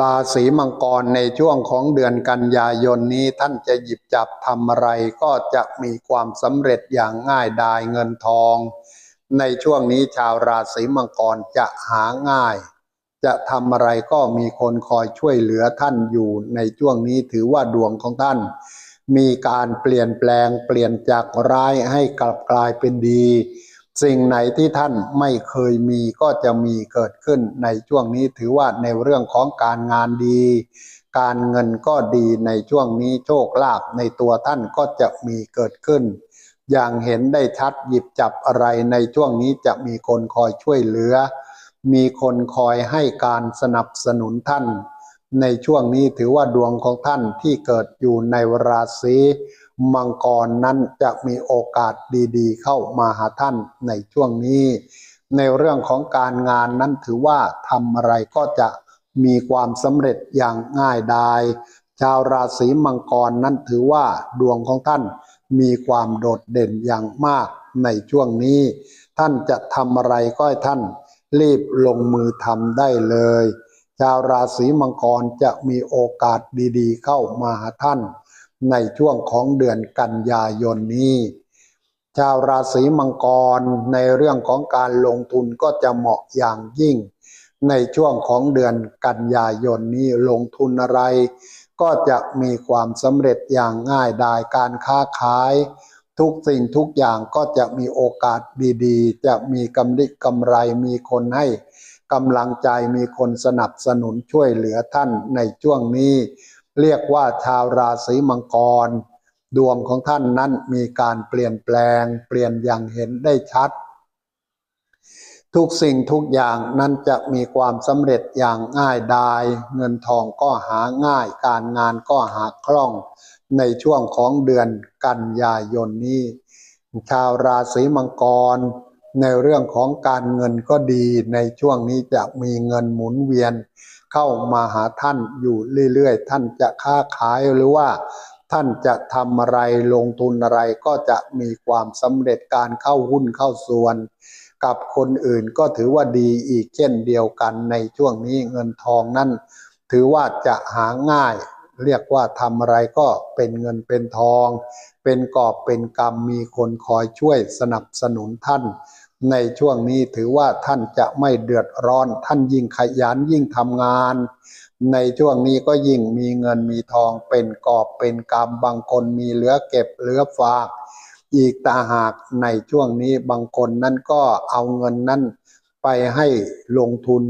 ราศีมังกรในช่วงของเดือนกันยายนนี้ท่านจะหยิบจับทำอะไรก็จะมีความสำเร็จอย่างง่ายดายเงินทอง ในช่วงนี้ชาวราศีมังกรจะหาง่าย จะทำอะไรก็มีคนคอยช่วยเหลือท่านอยู่ในช่วงนี้ถือว่าดวงของท่าน มีการเปลี่ยนแปลงเปลี่ยนจากร้ายให้กลับกลายเป็นดี สิ่งไหนที่ท่านไม่เคยมีก็จะมีเกิดขึ้นในช่วงนี้ถือว่าในเรื่องของการงานดี การเงินก็ดีในช่วงนี้โชคลาภในตัวท่านก็จะมีเกิดขึ้น อย่างเห็นได้ชัดหยิบจับอะไรในช่วงนี้จะมีคนคอยช่วยเหลือ มีคนคอยให้การสนับสนุนท่าน ในช่วงนี้ถือว่าดวงของท่านที่เกิดอยู่ในราศี มังกรนั้นจะมีโอกาสดีๆ เข้ามาหาท่านในช่วงนี้ ในเรื่องของการงานนั้นถือว่าทำอะไรก็จะมีความสำเร็จอย่างง่ายดายชาวราศีมังกรนั้นถือว่าดวงของท่านมีความโดดเด่นอย่างมากในช่วงนี้ ท่านจะทำอะไรก็ให้ท่านรีบลงมือทำได้เลย ชาวราศีมังกรจะมีโอกาสดีๆ เข้ามาหาท่าน ในช่วงของเดือนกันยายนนี้ ชาวราศีมังกรในเรื่องของการลงทุนก็จะเหมาะอย่างยิ่ง ในช่วงของเดือนกันยายนนี้ลงทุนอะไร ก็จะมีความสำเร็จอย่างง่ายดายการค้าขาย ทุกสิ่งทุกอย่างก็จะมีโอกาสดีๆ จะมีกำลิกำไรมีคนให้กำลังใจมีคนสนับสนุนช่วยเหลือท่านในช่วงนี้ เรียกว่าชาวราศีมังกร ดวงของท่านนั้นมีการเปลี่ยนแปลง เปลี่ยนอย่างเห็นได้ชัด ทุกสิ่งทุกอย่างนั้นจะมีความสำเร็จอย่างง่ายดาย เงินทองก็หาง่าย การงานก็หาคล่อง ในช่วงของเดือนกันยายนนี้ ชาวราศีมังกรในเรื่องของการเงินก็ดีในช่วงนี้จะมีเงินหมุนเวียน เข้ามาหาท่านอยู่เรื่อยๆ ท่านจะค้าขายหรือว่าท่านจะทำอะไรลงทุนอะไรก็จะมีความสำเร็จการเข้าหุ้นเข้าส่วน กับคนอื่นก็ถือว่าดีอีกเช่นเดียวกันในช่วงนี้เงินทองนั้นถือว่าจะหาง่าย เรียกว่าทำอะไรก็เป็นเงินเป็นทอง เป็นกอบเป็นกรรมมีคนคอยช่วยสนับสนุนท่าน ในช่วงนี้ถือว่าท่านจะไม่เดือดร้อน ท่านยิ่งขยันยิ่งทำงาน ในช่วงนี้ก็ยิ่งมีเงินมีทองเป็นกอบเป็นกำบางคนมีเหลือเก็บเหลือฝาก อีกตาหากในช่วงนี้บางคนนั้นก็เอาเงินนั้นไปให้ลงทุน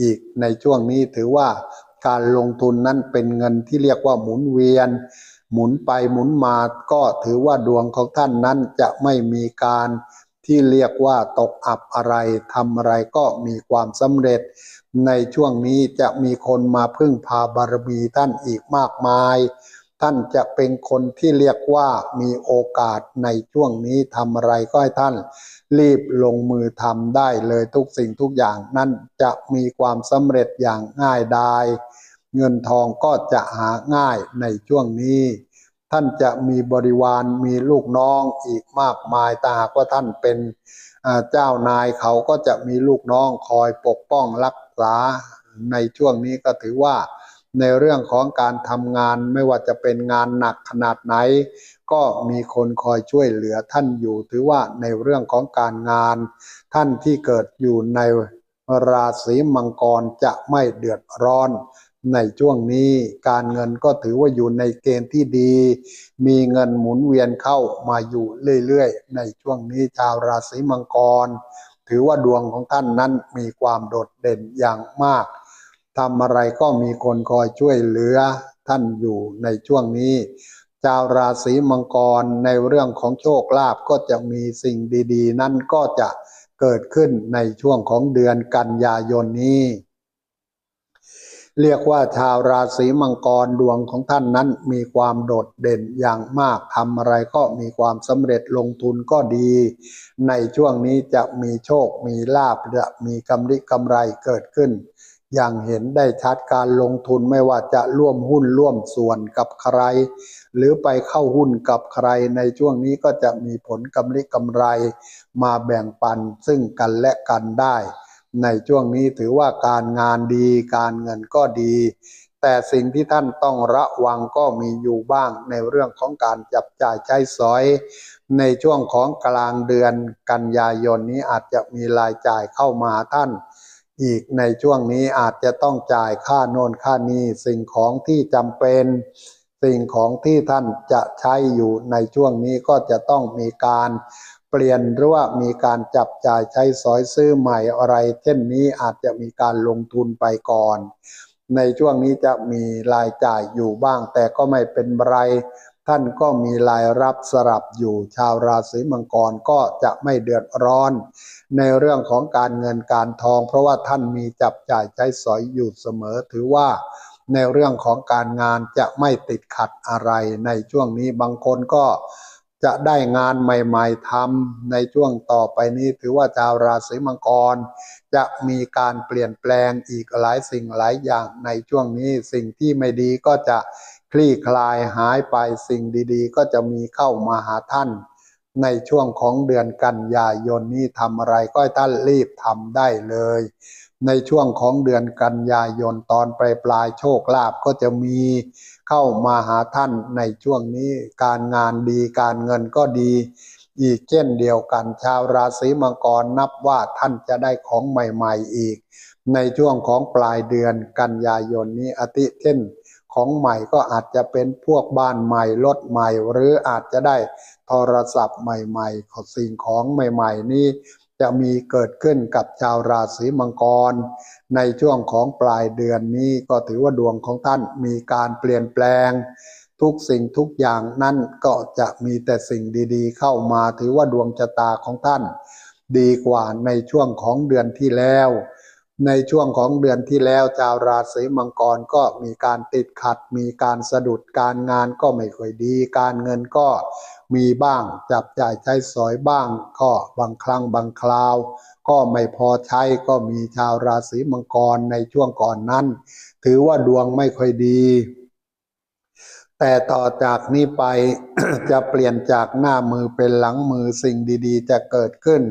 อีกในช่วงนี้ถือว่าการลงทุนนั้นเป็นเงินที่เรียกว่าหมุนเวียน หมุนไปหมุนมาก็ถือว่าดวงของท่านนั้นจะไม่มีการ ที่เรียกว่าตกอับอะไรทำอะไรก็มีความสำเร็จ ในช่วงนี้จะมีคนมาพึ่งพาบารมีท่านอีกมากมาย ท่านจะเป็นคนที่เรียกว่ามีโอกาสในช่วงนี้ทำอะไรก็ให้ท่าน รีบลงมือทำได้เลยทุกสิ่งทุกอย่างนั่นจะมีความสำเร็จอย่างง่ายดายเงินทองก็จะหาง่ายในช่วงนี้ ท่านจะมีบริวารมีลูกน้องอีกมากมายตาหากว่าท่านเป็นเจ้านายเขาก็จะมีลูกน้องคอยปกป้องรักษาในช่วงนี้ก็ถือว่าในเรื่องของการทำงานไม่ว่าจะเป็นงานหนักขนาดไหน ก็มีคนคอยช่วยเหลือท่านอยู่ ถือว่าในเรื่องของการงาน ท่านที่เกิดอยู่ในราศีมังกรจะไม่เดือดร้อน ในช่วงนี้การเงินก็ถือว่าอยู่ในเกณฑ์ที่ดี มีเงินหมุนเวียนเข้ามาอยู่เรื่อยๆ ในช่วงนี้ชาวราศีมังกร ถือว่าดวงของท่านนั้นมีความโดดเด่นอย่างมากทำอะไรก็มีคนคอยช่วยเหลือท่านอยู่ในช่วงนี้ ชาวราศีมังกรในเรื่องของโชคลาภก็จะมีสิ่งดีๆ นั่นก็จะเกิดขึ้นในช่วงของเดือนกันยายนนี้ เรียกว่าชาวราศีมังกรดวงของท่านนั้นมีความโดดเด่นอย่างมากทำอะไรก็มีความสำเร็จลงทุนก็ดี ในช่วงนี้จะมีโชค มีลาบจะมีกำไรกำไรเกิดขึ้น อย่างเห็นได้ชัดการลงทุนไม่ว่าจะร่วมหุ้นร่วมส่วนกับใคร หรือไปเข้าหุ้นกับใครในช่วงนี้ก็จะมีผลกำไรกำไร มาแบ่งปันซึ่งกันและกันได้ ในช่วงนี้ถือว่าการงานดีการเงินก็ดี แต่สิ่งที่ท่านต้องระวังก็มีอยู่บ้างในเรื่องของการจับจ่ายใช้สอย ในช่วงของกลางเดือนกันยายนนี้อาจจะมีรายจ่ายเข้ามาท่าน อีกในช่วงนี้อาจจะต้องจ่ายค่าโน่นค่านี้สิ่งของที่จำเป็น สิ่งของที่ท่านจะใช้อยู่ในช่วงนี้ก็จะต้องมีการ เปลี่ยนหรือว่ามีการจับจ่ายใช้สอยซื้อใหม่อะไร เช่นนี้อาจจะมีการลงทุนไปก่อน ในช่วงนี้จะมีรายจ่ายอยู่บ้าง แต่ก็ไม่เป็นไร ท่านก็มีรายรับสลับอยู่ชาวราศีมังกรก็จะไม่เดือดร้อน ในเรื่องของการเงินการทอง เพราะว่าท่านมีจับจ่ายใช้สอยอยู่เสมอถือว่าในเรื่องของการงานจะไม่ติดขัดอะไรในช่วงนี้บางคนก็ จะได้งานใหม่ๆทำในช่วงต่อไปนี้ถือว่าชาวราศีมังกร จะมีการเปลี่ยนแปลงอีกหลายสิ่งหลายอย่างในช่วงนี้สิ่งที่ไม่ดีก็จะคลี่คลายหายไปสิ่งดีๆ ก็จะมีเข้ามาหาท่าน ในช่วงของเดือนกันยายนนี้ทำอะไรก็ให้ท่านรีบทำได้เลย ในช่วงของเดือนกันยายนตอนปลายปลายโชคลาภก็จะมีเข้ามาหาท่านในช่วงนี้การงานดีการเงินก็ดี อีกเช่นเดียวกันชาวราศีมังกรนับว่าท่านจะได้ของใหม่ๆอีก ในช่วงของปลายเดือนกันยายนนี้อาทิเช่นของใหม่ก็อาจจะเป็นพวกบ้านใหม่รถใหม่ หรืออาจจะได้โทรศัพท์ใหม่ๆของสิ่งของใหม่ ๆ นี้ จะมีเกิดขึ้นกับชาวราศีมังกร ในช่วงของปลายเดือนนี้ก็ถือว่าดวงของท่านมีการเปลี่ยนแปลง ทุกสิ่งทุกอย่างนั่นก็จะมีแต่สิ่งดีๆ เข้ามาถือว่าดวงชะตาของท่าน ดีกว่าในช่วงของเดือนที่แล้วในช่วงของเดือนที่แล้วชาวราศีมังกรก็มีการติดขัด มีการสะดุดการงานก็ไม่ค่อยดี การเงินก็ มีบ้างจับจ่ายใช้สอยบ้าง ก็บางครั้งบางคราว ก็ไม่พอใช้ก็มีชาวราศีมังกรในช่วงก่อนนั้น ถือว่าดวงไม่ค่อยดี แต่ต่อจากนี้ไปจะเปลี่ยนจากหน้ามือเป็นหลังมือสิ่งดีๆ จะเกิดขึ้น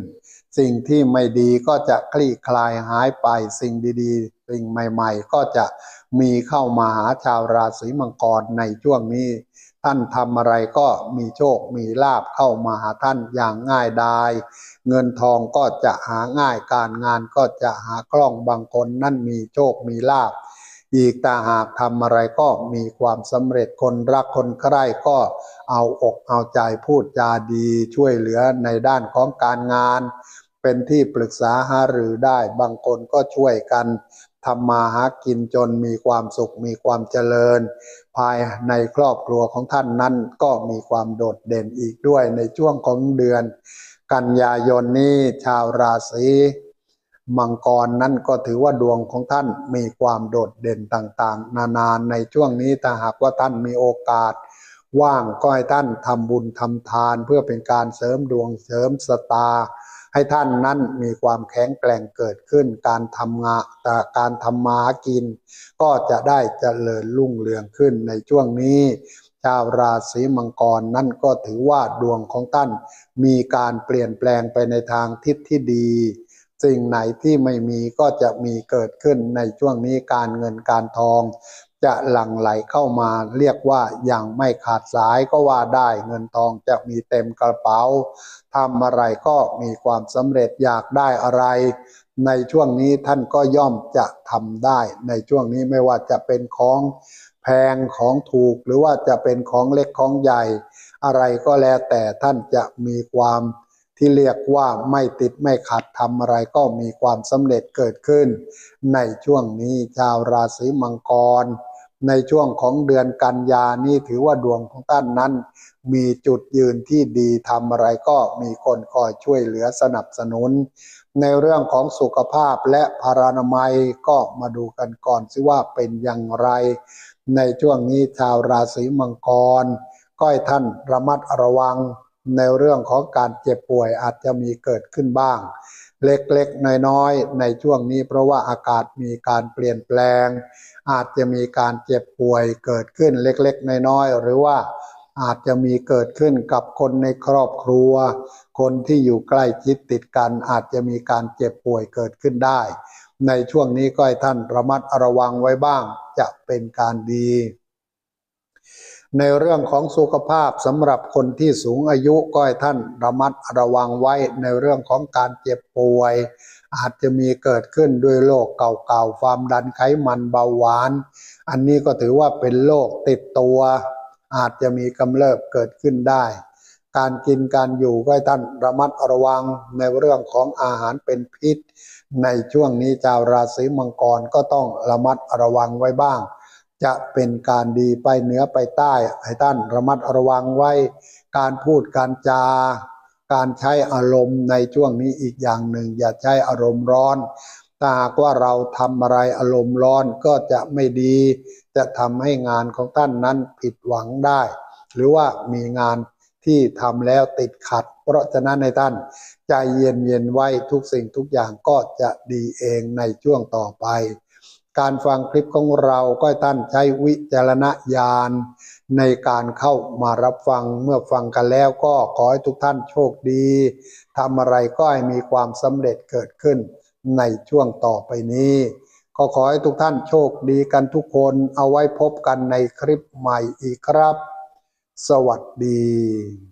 สิ่งที่ไม่ดีก็จะคลี่คลายหายไปสิ่งดีๆ สิ่งใหม่ ๆ ก็จะมีเข้ามาหาชาวราศีมังกรในช่วงนี้ ท่านทำอะไรก็มีโชคมีลาบเข้ามาหาท่านอย่างง่ายดาย เงินทองก็จะหาง่ายการงานก็จะหาคล่องบางคนนั่นมีโชคมีลาบ อีกแต่หากทำอะไรก็มีความสำเร็จคนรักคนใคร่ก็เอาอกเอาใจพูดจาดีช่วยเหลือในด้านของการงาน เป็นที่ปรึกษาหารือได้บางคนก็ช่วยกัน ทำมาหากินจนมีความสุขมีความเจริญ ภายในครอบครัวของท่านนั้นก็มีความโดดเด่นอีกด้วยในช่วงของเดือน กันยายนนี้ชาวราศีมังกรนั่นก็ถือว่าดวงของท่านมีความโดดเด่นต่างๆ นานาในช่วงนี้ถ้าหากว่าท่านมีโอกาส ว่างก็ให้ท่านทำบุญทำทานเพื่อเป็นการเสริมดวงเสริมสตา ให้ท่านนั้นมีความแข็งแกร่งเกิดขึ้น การทำงานแต่การทำมาหากิน ก็จะได้เจริญรุ่งเรืองขึ้นในช่วงนี้ชาวราศีมังกรนั่นก็ถือว่าดวงของท่าน มีการเปลี่ยนแปลงไปในทางทิศที่ดี สิ่งไหนที่ไม่มีก็จะมีเกิดขึ้นในช่วงนี้การเงินการทอง จะหลั่งไหลเข้ามาเรียกว่าอย่างไม่ขาดสายก็ว่าได้เงินทองจะมีเต็มกระเป๋าทำอะไรก็มีความสำเร็จอยากได้อะไร ในช่วงนี้ท่านก็ย่อมจะทำได้ ในช่วงนี้ไม่ว่าจะเป็นของแพงของถูกหรือว่าจะเป็นของเล็กของใหญ่ อะไรก็แล้วแต่ท่านจะมีความที่เรียกว่าไม่ติดไม่ขัดทำอะไรก็มีความสำเร็จเกิดขึ้น ในช่วงนี้ชาวราศีมังกร ในช่วงของเดือนกันยานี้ถือว่าดวงของท่านนั้น มีจุดยืนที่ดีทำอะไรก็มีคนคอยช่วยเหลือสนับสนุน ในเรื่องของสุขภาพและพารานามัยก็มาดูกันก่อนสิว่าเป็นอย่างไร ในช่วงนี้ชาวราศีมังกร ก็ให้ท่านระมัดระวังในเรื่องของการเจ็บป่วยอาจจะมีเกิดขึ้นบ้าง เล็กๆ น้อยๆ ในช่วงนี้เพราะว่าอากาศมีการเปลี่ยนแปลง อาจจะมีการเจ็บป่วยเกิดขึ้นเล็กๆ น้อยๆ หรือว่าอาจจะมีเกิดขึ้นกับคนในครอบครัว คนที่อยู่ใกล้ชิดติดกัน อาจจะมีการเจ็บป่วยเกิดขึ้นได้ ในช่วงนี้ก็ให้ท่านระมัดระวังไว้บ้างจะเป็นการดี ในเรื่องของสุขภาพสำหรับคนที่สูงอายุก็ให้ท่านระมัดระวังไว้ในเรื่องของการเจ็บป่วย อาจจะมีเกิดขึ้นด้วยโรคเก่าๆความดันไขมันเบาหวาน อันนี้ก็ถือว่าเป็นโรคติดตัว อาจจะมีกำเริบเกิดขึ้นได้ การกินการอยู่ก็ให้ท่านระมัดระวังในเรื่องของอาหารเป็นพิษ ในช่วงนี้ชาวราศีมังกรก็ต้องระมัดระวังไว้บ้าง จะเป็นการดีไปเหนือไปใต้ให้ท่านระมัดระวังไว้ การพูดการจาการใช้อารมณ์ในช่วงนี้อีกอย่างหนึ่ง อย่าใช้อารมณ์ร้อนถ้าหากว่าเราทำอะไรอารมณ์ร้อนก็จะไม่ดี จะทำให้งานของท่านนั้นผิดหวังได้ หรือว่ามีงานที่ทำแล้วติดขัด เพราะฉะนั้นในท่านใจเย็นเย็นไว้ทุกสิ่งทุกอย่างก็จะดีเองในช่วงต่อไป การฟังคลิปของเราก็ให้ท่านใช้วิจารณญาณในการเข้ามารับฟังเมื่อฟังกันแล้วก็ขอให้ทุกท่านโชคดีทำอะไรก็ให้มีความสำเร็จเกิดขึ้นในช่วงต่อไปนี้ ก็ขอให้ทุกท่านโชคดีกันทุกคนเอาไว้พบกันในคลิปใหม่อีกครับ สวัสดี